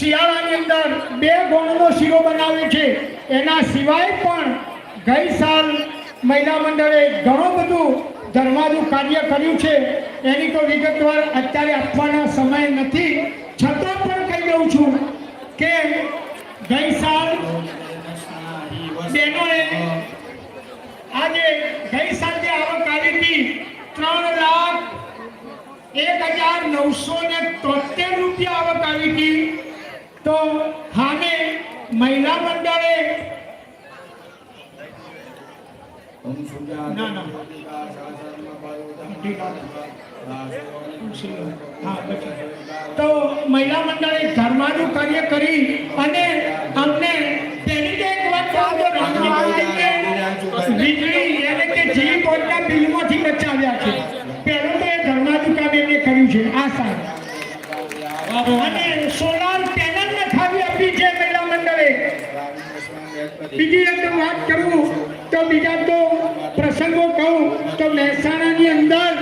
શિયાળાની અંદર બે ગોળનો શીરો બનાવે છે. એના સિવાય પણ ગઈ સાલ મહિલા મંડળે ઘણું બધું ધર્માનું કાર્ય કર્યું છે. એની તો વિગતવાર અત્યારે આપવાના સમય નથી. છતાં પણ કહી દઉં છું કે ગઈ સાલ બહેનોએ આજે ગઈ સાલ જે આવક આવી હતી ત્રણ લાખ એક હજાર નવસો ને તોતેર રૂપિયા આવક આવી હતી. તો હામે મહિલા મંડળે ના, ના. તો મહિલા મંડળે ધર્માનું કાર્ય કરી અને અમને તેની તો એક વાત કહું તો રામજી કે વીજળી એટલે કે જી બોર્ડના બિલમાંથી બચાવ્યા છે. પહેલું તો એ ધર્માનું કામ એમને કર્યું છે. આ સારું અને સોલાર પેનલ નખાવી આપી છે મહિલા મંડળે બીજી એક વાત કરું, તો બીજા તો પ્રસંગો કહું, તો મહેસાણાની અંદર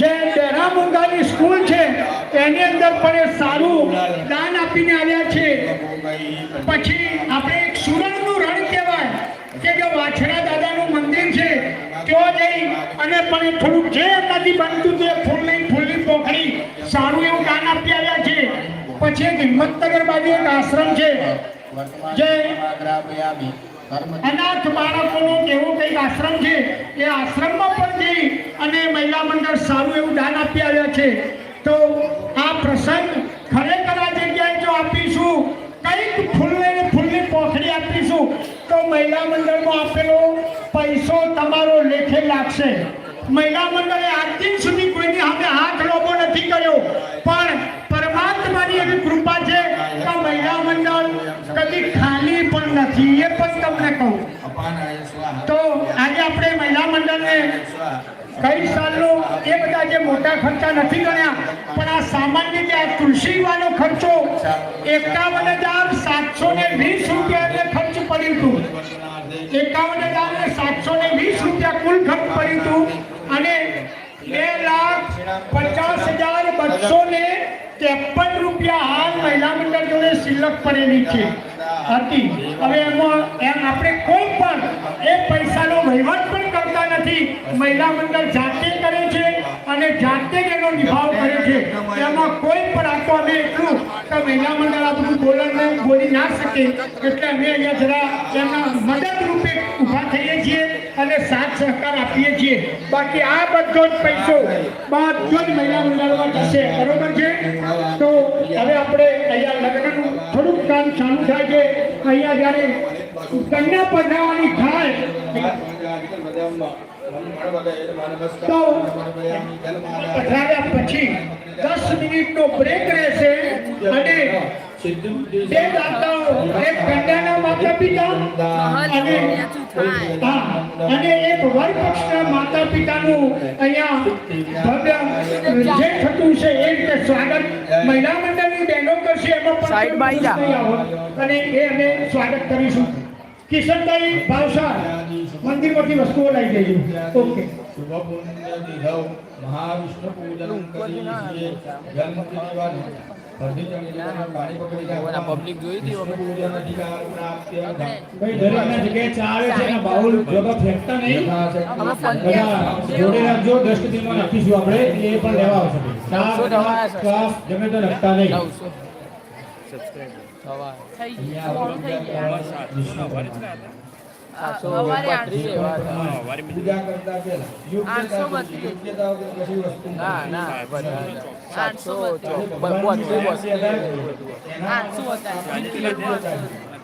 જે ડેરામુંગાની સ્કૂલ છે, એની અંદર પણ એ સારું દાન આપીને આવ્યા છે. પછી આપણે એક સુરતનું રણ કહેવાય, કે જે વાછડા દાદાનું મંદિર છે, ત્યાં જઈ અને પણ થોડુંક જે એમનાથી બનતું તે લઈને ફૂલની પોખડી સારું એવું દાન આપી આવ્યા છે. પછી એક હિંમતનગર બાજુ એક આશ્રમ છે જે અનાથ બાળકોનો એવો કંઈક આશ્રમ છે? એ આશ્રમમાં પણ જઈ અને મહિલા મંડળ સારું એવું દાન આપી આવ્યા છે. તો આ પ્રસંગ ખરેખર આ જગ્યાએ જો આપીશું કંઈક ફૂલને ફૂલની પોખડી આપીશું તો મહિલા મંડળમાં આપેલો પૈસો તમારો લેખે લાગશે. મહિલા મંડળે આજ દિન સુધી કોઈની સામે હાથ લોબો નથી કર્યો. પણ એ પણ તમને કહું. તો આજે આપણે મહિલા મંડળને કઈ સાલનો એ બધા જે મોટા ખર્ચા નથી ગણ્યા પણ આ સામાન્ય જે આ વાળો ખર્ચો એકાવન હજાર સાતસો ને વીસ રૂપિયા ખર્ચ પડ્યું હતું. એકાવન હજાર ને સાતસો ને વીસ રૂપિયા કુલ ખર્ચ પડ્યું હતું અને બે લાખ પચાસ હજાર બસો ને ત્રેપન રૂપિયા હાલ મહિલા મંડળ જોડે સિલક પડેલી છે. હતી. હવે એમાં એમ આપણે કોઈ પણ એ પૈસાનો વહીવટ નથી મહિલા મંડળ જાતે કરે છે અને જાતે જ એનો નિભાવ કરે છે. એમાં કોઈ પણ આપો અમે એટલું કે મહિલા મંડળ આ બધું બોલણને બોલી ના શકે. એટલે અમે અહીંયા જરા એમના મદદરૂપે ઊભા થઈએ છીએ અને સાથ સહકાર આપીએ છીએ. બાકી આ બધો જ પૈસો બધો જ મહિલા મંડળમાં જશે. બરોબર છે? તો હવે આપણે અહીંયા લગ્નનું થોડુંક કામ ચાલુ થાય છે. અહીંયા જ્યારે કન્યા તો પધરાવ્યા પછી દસ મિનિટનો બ્રેક રહેશે અને બે દાતાઓ એક કન્યાના માતા પિતા અને હા, અને એક વર પક્ષના માતા પિતાનું અહીંયા ભવ્ય જે થતું છે એ રીતે સ્વાગત મહિલા મંડળની બહેનો કરશે એમાં પણ. અને એ અમે સ્વાગત કરીશું કિશનભાઈ ભાવસાર મંદિરમાંથી વસ્તુઓ લઈ જઈએ. ઓકે. મહાવિષ્ણુ પૂજન કરીએ પબ્લિક જોઈ નાખીશું આપણે એ પણ લેવા આવશે. તો નહીં. થવા થઈ ગયું થઈ ગયા સાતસો આઠસો યોગ્યતા બત્રીસ. યોગ્યતા વગર કશી વસ્તુ ના ના સાતસો ચોક- બ- બોત્રીસ, બોત્રીસ બધું. આઠસો હતા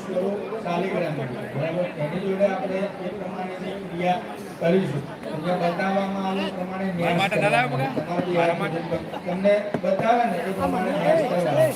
સ્વરૂપ શાલિગ્રામ બરાબર? એની જોડે આપણે એ પ્રમાણેની ક્રિયા કરીશું. તમને બતાવવામાં આવે પ્રમાણે તમને બતાવે ને એ પ્રમાણે.